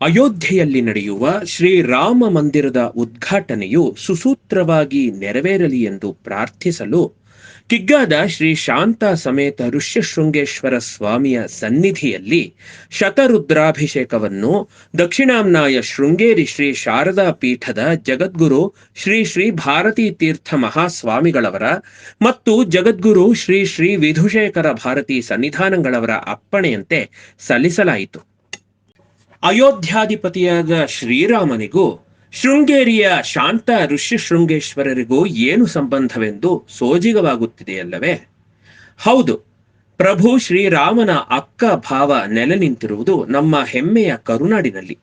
ಅಯೋಧ್ಯೆಯಲ್ಲಿ ನಡೆಯುವ ಶ್ರೀರಾಮ ಮಂದಿರದ ಉದ್ಘಾಟನೆಯು ಸುಸೂತ್ರವಾಗಿ ನೆರವೇರಲಿ ಎಂದು ಪ್ರಾರ್ಥಿಸಲು ಕಿಗ್ಗಾದ ಶ್ರೀ ಶಾಂತ ಸಮೇತ ಋಷ್ಯಶೃಂಗೇಶ್ವರ ಸ್ವಾಮಿಯ ಸನ್ನಿಧಿಯಲ್ಲಿ ಶತರುದ್ರಾಭಿಷೇಕವನ್ನು ದಕ್ಷಿಣಾಮ್ನಾಯ ಶೃಂಗೇರಿ ಶ್ರೀ ಶಾರದಾ ಪೀಠದ ಜಗದ್ಗುರು ಶ್ರೀ ಶ್ರೀ ಭಾರತೀ ತೀರ್ಥ ಮಹಾಸ್ವಾಮಿಗಳವರ ಮತ್ತು ಜಗದ್ಗುರು ಶ್ರೀ ಶ್ರೀ ವಿಧುಶೇಖರ ಭಾರತೀ ಸನ್ನಿಧಾನಗಳವರ ಅಪ್ಪಣೆಯಂತೆ ಸಲ್ಲಿಸಲಾಯಿತು. ಅಯೋಧ್ಯಾಧಿಪತಿಯಾದ ಶ್ರೀರಾಮನಿಗೂ, ಶೃಂಗೇರಿಯ ಶಾಂತ ಋಷಿ ಶೃಂಗೇಶ್ವರರಿಗೂ ಏನು ಸಂಬಂಧವೆಂದು ಸೋಜಿಗವಾಗುತ್ತಿದೆಯಲ್ಲವೇ? ಹೌದು, ಪ್ರಭು ಶ್ರೀರಾಮನ ಅಕ್ಕ ಭಾವ ನೆಲೆ ನಿಂತಿರುವುದು ನಮ್ಮ ಹೆಮ್ಮೆಯ ಕರುನಾಡಿನಲ್ಲಿ.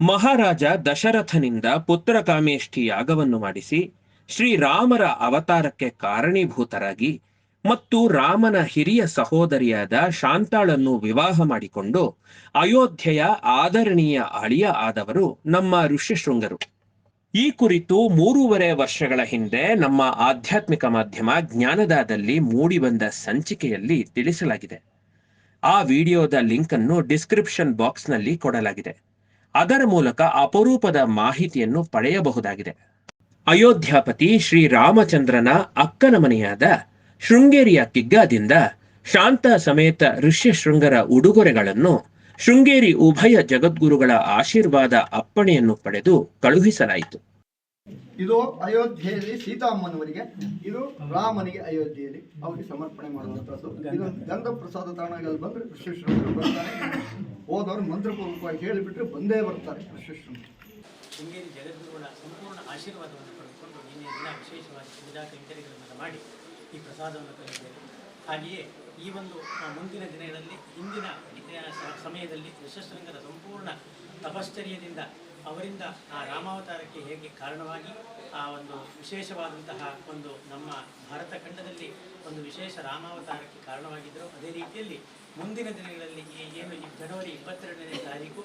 ಮಹಾರಾಜ ದಶರಥನಿಂದ ಪುತ್ರಕಾಮೇಷ್ಠಿ ಯಾಗವನ್ನು ಮಾಡಿಸಿ, ಶ್ರೀರಾಮರ ಅವತಾರಕ್ಕೆ ಕಾರಣೀಭೂತರಾಗಿ ಮತ್ತು ರಾಮನ ಹಿರಿಯ ಸಹೋದರಿಯಾದ ಶಾಂತಾಳನ್ನು ವಿವಾಹ ಮಾಡಿಕೊಂಡು ಅಯೋಧ್ಯೆಯ ಆದರಣೀಯ ಅಳಿಯ ಆದವರು ನಮ್ಮ ಋಷ್ಯಶೃಂಗರು. ಈ ಕುರಿತು ಮೂರುವರೆ ವರ್ಷಗಳ ಹಿಂದೆ ನಮ್ಮ ಆಧ್ಯಾತ್ಮಿಕ ಮಾಧ್ಯಮ ಜ್ಞಾನದಾದಲ್ಲಿ ಮೂಡಿಬಂದ ಸಂಚಿಕೆಯಲ್ಲಿ ತಿಳಿಸಲಾಗಿದೆ. ಆ ವಿಡಿಯೋದ ಲಿಂಕ್ ಅನ್ನು ಡಿಸ್ಕ್ರಿಪ್ಷನ್ ಬಾಕ್ಸ್ನಲ್ಲಿ ಕೊಡಲಾಗಿದೆ. ಅದರ ಮೂಲಕ ಅಪರೂಪದ ಮಾಹಿತಿಯನ್ನು ಪಡೆಯಬಹುದಾಗಿದೆ. ಅಯೋಧ್ಯಾಪತಿ ಶ್ರೀರಾಮಚಂದ್ರನ ಅಕ್ಕನ ಮನೆಯಾದ ಶೃಂಗೇರಿಯ ಕಿಗ್ಗಾದಿಂದ ಶಾಂತ ಸಮೇತ ಋಷ್ಯಶೃಂಗರ ಉಡುಗೊರೆಗಳನ್ನು ಶೃಂಗೇರಿ ಉಭಯ ಜಗದ್ಗುರುಗಳ ಆಶೀರ್ವಾದ ಅಪ್ಪಣೆಯನ್ನು ಪಡೆದು ಕಳುಹಿಸಲಾಯಿತು. ಇದು ಅಯೋಧ್ಯೆಯಲ್ಲಿ ಸೀತಾಮ್ಮನವರಿಗೆ ಇದು ರಾಮನಿಗೆ ಅಯೋಧ್ಯೆಯಲ್ಲಿ ಅವರಿಗೆ ಸಮರ್ಪಣೆ ಮಾಡುವಂಥದ್ದು ಇದು ಗಂಧ ಪ್ರಸಾದ ತಾಣಗಳಲ್ಲಿ ಬಂದ್ರೆ ಋಷಿಶ್ರಮರು ಬರ್ತಾರೆ. ಹೋದವರು ಮಂತ್ರಪೂರ್ವಕವಾಗಿ ಹೇಳಿಬಿಟ್ರೆ ಬಂದೇ ಬರ್ತಾರೆ ಋಷಿಶ್ರಮರು ಶೃಂಗೇರಿ. ಜಗದ್ಗುರುಗಳ ಸಂಪೂರ್ಣ ಆಶೀರ್ವಾದವನ್ನು ಪಡೆದುಕೊಂಡು ನಿನ್ನೆ ದಿನ ವಿಶೇಷವಾಗಿ ಪೂಜಾ ಕೈಂಕರ್ಯಗಳನ್ನು ಮಾಡಿ ಈ ಪ್ರಸಾದವನ್ನು ಕಲಿದ್ದೇವೆ ಹಾಗೆಯೇ ಈ ಒಂದು ಮುಂದಿನ ದಿನಗಳಲ್ಲಿ ಹಿಂದಿನ ಸಮಯದಲ್ಲಿ ಯಶಸ್ಸಂಗರ ಸಂಪೂರ್ಣ ತಪಶ್ಚರ್ಯದಿಂದ ಅವರಿಂದ ಆ ರಾಮಾವತಾರಕ್ಕೆ ಹೇಗೆ ಕಾರಣವಾಗಿ ಆ ಒಂದು ವಿಶೇಷವಾದಂತಹ ಒಂದು ನಮ್ಮ ಭಾರತ ಖಂಡದಲ್ಲಿ ಒಂದು ವಿಶೇಷ ರಾಮಾವತಾರಕ್ಕೆ ಕಾರಣವಾಗಿದ್ದರು, ಅದೇ ರೀತಿಯಲ್ಲಿ ಮುಂದಿನ ದಿನಗಳಲ್ಲಿ ಏನು ಜನವರಿ ಇಪ್ಪತ್ತೆರಡನೇ ತಾರೀಕು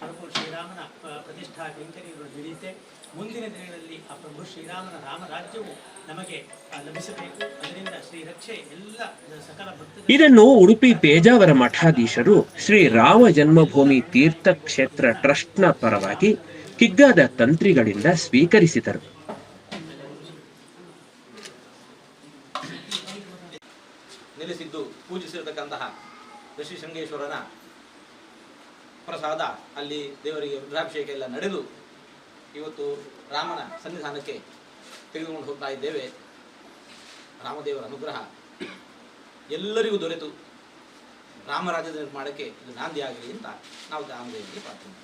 ಪ್ರಭು ಶ್ರೀರಾಮನ ಪ್ರತಿಷ್ಠಾ ಕೈಂಕರ್ಯಗಳು ನಡೆಯುತ್ತೆ ಮುಂದಿನ ದಿನಗಳಲ್ಲಿ ಆ ಪ್ರಭು ಶ್ರೀರಾಮನ ರಾಮರಾಜ್ಯವು ನಮಗೆ ಲಭಿಸಬೇಕು. ಅದರಿಂದ ಶ್ರೀ ರಕ್ಷೆ ಎಲ್ಲ ಸಕಲ ಭಕ್ತ ಇದನ್ನು ಉಡುಪಿ ಪೇಜಾವರ ಮಠಾಧೀಶರು ಶ್ರೀ ರಾಮ ಜನ್ಮಭೂಮಿ ತೀರ್ಥ ಕ್ಷೇತ್ರ ಟ್ರಸ್ಟ್ನ ಪರವಾಗಿ ಕಿಗ್ಗಾದ ತಂತ್ರಿಗಳಿಂದ ಸ್ವೀಕರಿಸಿದರು. ನಿಲ್ಲಿಸಿದ್ದು ಪೂಜಿಸಿರತಕ್ಕಂತಹ ಋಷಿ ಶೃಂಗೇಶ್ವರನ ಪ್ರಸಾದ ಅಲ್ಲಿ ದೇವರಿಗೆ ರುದ್ರಾಭಿಷೇಕ ಎಲ್ಲ ನಡೆದು ಇವತ್ತು ರಾಮನ ಸನ್ನಿಧಾನಕ್ಕೆ ತೆಗೆದುಕೊಂಡು ಹೋಗ್ತಾ ಇದ್ದೇವೆ. ರಾಮದೇವರ ಅನುಗ್ರಹ ಎಲ್ಲರಿಗೂ ದೊರೆತು. ರಾಮರಾಜ್ಯದ ನಿರ್ಮಾಣಕ್ಕೆ ಇದು ನಾಂದಿ ಆಗಲಿ ಅಂತ ನಾವು ರಾಮದೇವರಿಗೆ ಪ್ರಾರ್ಥನೆ